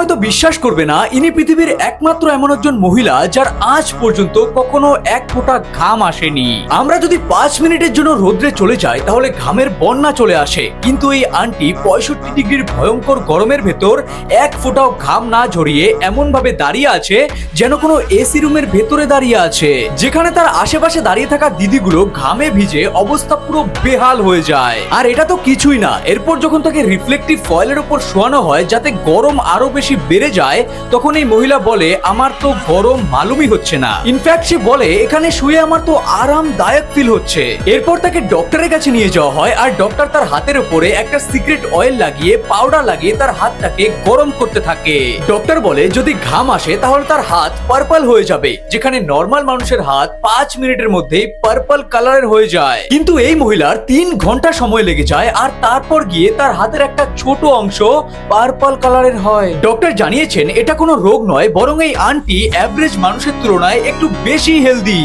হয়তো বিশ্বাস করবে না, ইনি পৃথিবীর একমাত্র এমন একজন মহিলা যার আজ পর্যন্ত কখনো এক ফোঁটা ঘাম আসেনি। আমরা যদি পাঁচ মিনিটের জন্য রোদ্রে চলে যাই, তাহলে ঘামের বন্যা চলে আসে। কিন্তু এই আন্টি পঁয়ষট্টি ডিগ্রির ভয়ঙ্কর গরমের ভেতর এক ফোঁটাও ঘাম না ঝরিয়ে এমন ভাবে দাঁড়িয়ে আছে যেন কোনো এসি রুমের ভেতরে দাঁড়িয়ে আছে। যেখানে তার আশেপাশে দাঁড়িয়ে থাকা দিদিগুলো ঘামে ভিজে অবস্থা পুরো বেহাল হয়ে যায়। আর এটা তো কিছুই না। এরপর যখন তাকে রিফ্লেক্টিভ ফয়েলের উপর শোয়ানো হয়, যাতে গরম আরও বেশি বেড়ে যায়, তখন এই মহিলা বলে, আমার তো গরম মালুমই হচ্ছে না। ইনফ্যাক্ট সে বলে, এখানে শুয়ে আমার তো আরামদায়ক ফিল হচ্ছে। এরপর তাকে ডক্টরের কাছে নিয়ে যাওয়া হয়, আর ডক্টর তার হাতের উপরে একটা সিক্রেট অয়েল লাগিয়ে পাউডার লাগিয়ে তার হাতটাকে গরম করতে থাকে। ডক্টর বলে, যদি ঘাম আসে, তাহলে তার হাত পার্পল হয়ে যাবে। যেখানে নর্মাল মানুষের হাত পাঁচ মিনিটের মধ্যেই পার্পল কালারের হয়ে যায়। কিন্তু এই মহিলার তিন ঘণ্টা সময় লেগে যায়, আর তারপর গিয়ে তার হাতের একটা ছোট অংশ পার্পল কালারের হয়। ডক্টর জানিয়েছেন, এটা কোনো রোগ নয়, বরং এই আন্টি অ্যাভারেজ মানুষের তুলনায় একটু বেশি হেলদি